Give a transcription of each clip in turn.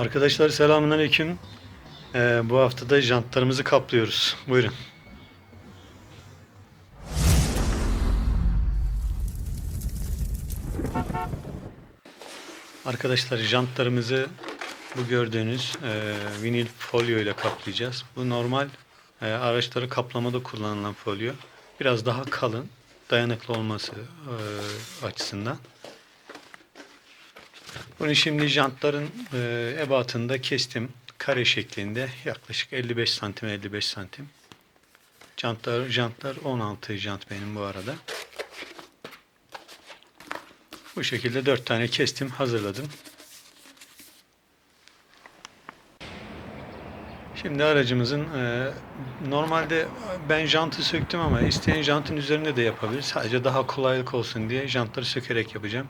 Arkadaşlar selamünaleyküm. Ee, bu hafta da jantlarımızı kaplıyoruz. Buyurun. Arkadaşlar jantlarımızı bu gördüğünüz e, vinil folyo ile kaplayacağız. Bu normal e, araçları kaplamada kullanılan folyo. Biraz daha kalın, dayanıklı olması e, açısından. Bunu şimdi jantların e, ebatında kestim. Kare şeklinde yaklaşık 55 santim 55 santim. Jantlar, jantlar 16 jant benim bu arada. Bu şekilde 4 tane kestim hazırladım. Şimdi aracımızın e, normalde ben jantı söktüm ama isteyen jantın üzerinde de yapabilir. Sadece daha kolaylık olsun diye jantları sökerek yapacağım.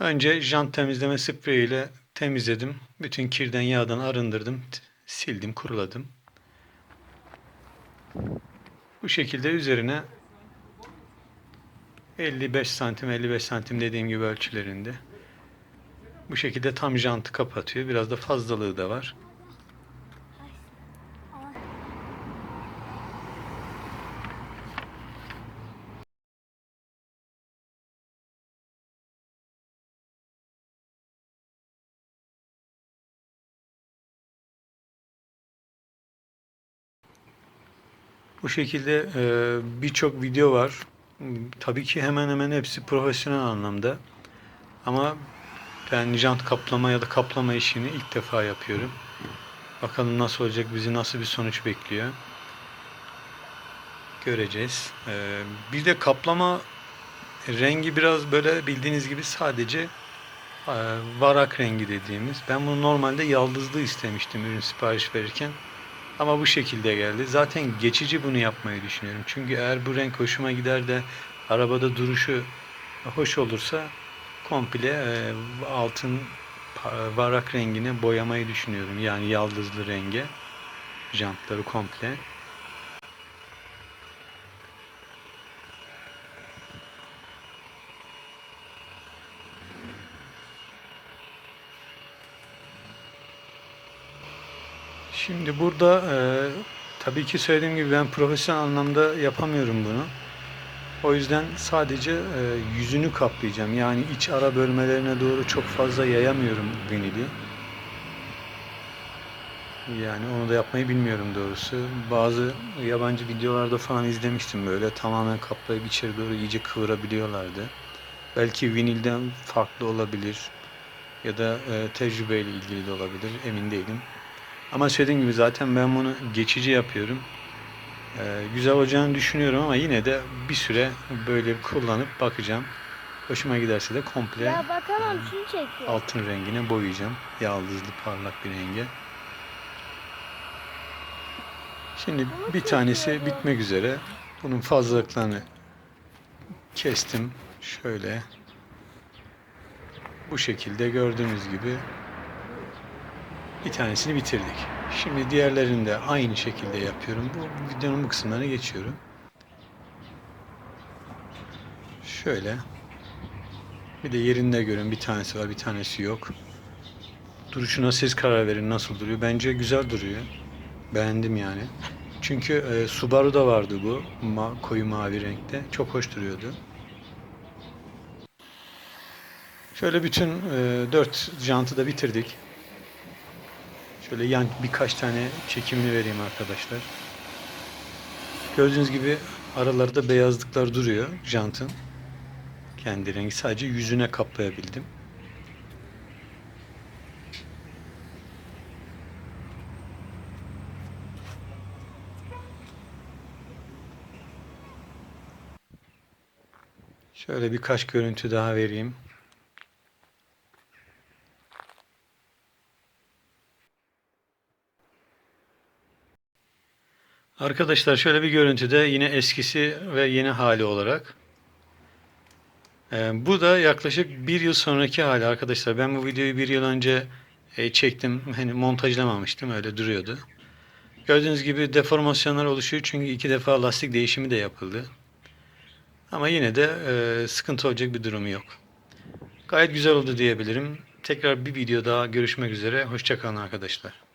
Önce jant temizleme spreyi ile temizledim. Bütün kirden yağdan arındırdım. Sildim, kuruladım. Bu şekilde üzerine 55 santim 55 santim dediğim gibi ölçülerinde. Bu şekilde tam jantı kapatıyor. Biraz da fazlalığı da var. Bu şekilde e, birçok video var. Tabii ki hemen hemen hepsi profesyonel anlamda. Ama ben jant kaplama ya da kaplama işini ilk defa yapıyorum. Bakalım nasıl olacak, bizi nasıl bir sonuç bekliyor. Göreceğiz. E, bir de kaplama rengi biraz böyle bildiğiniz gibi sadece e, varak rengi dediğimiz. Ben bunu normalde yaldızlı istemiştim ürün sipariş verirken. Ama bu şekilde geldi. Zaten geçici bunu yapmayı düşünüyorum. Çünkü eğer bu renk hoşuma gider de arabada duruşu hoş olursa komple e, altın varak rengine boyamayı düşünüyorum. Yani yaldızlı renge jantları komple. Şimdi burada e, tabii ki söylediğim gibi ben profesyonel anlamda yapamıyorum bunu. O yüzden sadece e, yüzünü kaplayacağım. Yani iç ara bölmelerine doğru çok fazla yayamıyorum vinili. Yani onu da yapmayı bilmiyorum doğrusu. Bazı yabancı videolarda falan izlemiştim böyle. Tamamen kaplayıp içeri doğru iyice kıvırabiliyorlardı. Belki vinilden farklı olabilir. Ya da e, tecrübeyle ilgili de olabilir. Emin değilim. Ama söylediğim gibi zaten ben bunu geçici yapıyorum. Ee, güzel olacağını düşünüyorum ama yine de bir süre böyle kullanıp bakacağım. Hoşuma giderse de komple Ya şunu çekiyor. altın rengine boyayacağım. Yaldızlı parlak bir renge. Şimdi bir tanesi bitmek üzere. Bunun fazlalıklarını kestim. Şöyle. Bu şekilde gördüğünüz gibi bir tanesini bitirdik. Şimdi diğerlerini de aynı şekilde yapıyorum. Bu videonun bu kısımlarına geçiyorum. Şöyle. Bir de yerinde görün. Bir tanesi var, bir tanesi yok. Duruşuna siz karar verin nasıl duruyor. Bence güzel duruyor. Beğendim yani. Çünkü e, Subaru'da vardı bu. Ma- koyu mavi renkte. Çok hoş duruyordu. Şöyle bütün e, dört jantı da bitirdik. Şöyle yan birkaç tane çekimini vereyim arkadaşlar. Gördüğünüz gibi aralarda beyazlıklar duruyor jantın. Kendi rengi sadece yüzüne kaplayabildim. Şöyle birkaç görüntü daha vereyim. Arkadaşlar şöyle bir görüntüde yine eskisi ve yeni hali olarak. Ee, bu da yaklaşık bir yıl sonraki hali arkadaşlar. Ben bu videoyu bir yıl önce e, çektim. Hani montajlamamıştım öyle duruyordu. Gördüğünüz gibi deformasyonlar oluşuyor çünkü iki defa lastik değişimi de yapıldı. Ama yine de e, sıkıntı olacak bir durumu yok. Gayet güzel oldu diyebilirim. tekrar bir video daha görüşmek üzere. Hoşçakalın arkadaşlar.